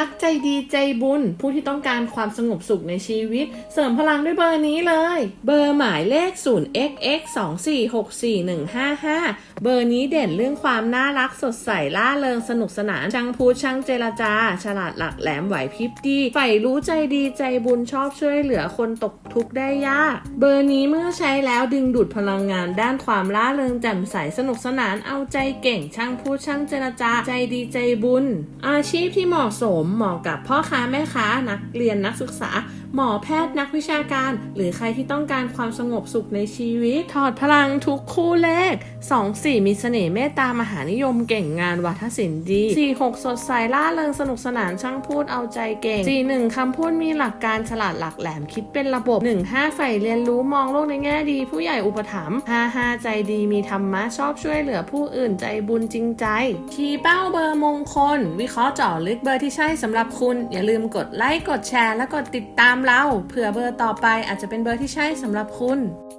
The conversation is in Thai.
รักใจดีใจบุญ ผู้ที่ต้องการความสงบสุขในชีวิต เสริมพลังด้วยเบอร์นี้เลย เบอร์หมายเลข 0xx 2 4 6 4 1 5 5 เบอร์นี้เด่นเรื่องความน่ารักสดใสล่าเริงสนุกสนานช่างพูดช่างเจรจา ฉลาดหลักแหลมไหวพริบดีใฝ่รู้ใจดีใจบุญชอบช่วยเหลือคนตกทุกข์ได้ยาก เบอร์นี้เมื่อใช้แล้วดึงดูดพลังงานด้านความล่าเริงแจ่มใสสนุกสนานเอาใจเก่งช่างพูดช่างเจรจา ใจดีใจบุญ อาชีพที่เหมาะสมเหมาะกับพ่อค้าแม่ค้า นักเรียนนักศึกษา หมอแพทย์นักวิชาการ หรือใครที่ต้องการความสงบสุขในชีวิต ถอดพลังทุกคู่เลข2 4 มีเสน่ห์เมตตามหานิยมเก่งงานวัฒศิลป์ดี 4 6 สดใสล่าเริงสนุกสนานช่างพูดเอาใจเก่ง 4 1 คำพูดมีหลักการฉลาดหลักแหลมคิดเป็นระบบ 1 5 ใฝ่เรียนรู้มองโลกในแง่ดี ผู้ใหญ่อุปถัมภ์5 5 ใจดีมีธรรมะชอบช่วยเหลือผู้อื่นใจบุญจริงใจ คีเป้าเบอร์มงคล วิเคราะห์เจาะลึกเบอร์ที่ใช่สำหรับคุณ อย่าลืมกดไลค์กดแชร์และกดติดตามเราเผื่อเบอร์ต่อไปอาจจะเป็นเบอร์ที่ใช่สำหรับคุณ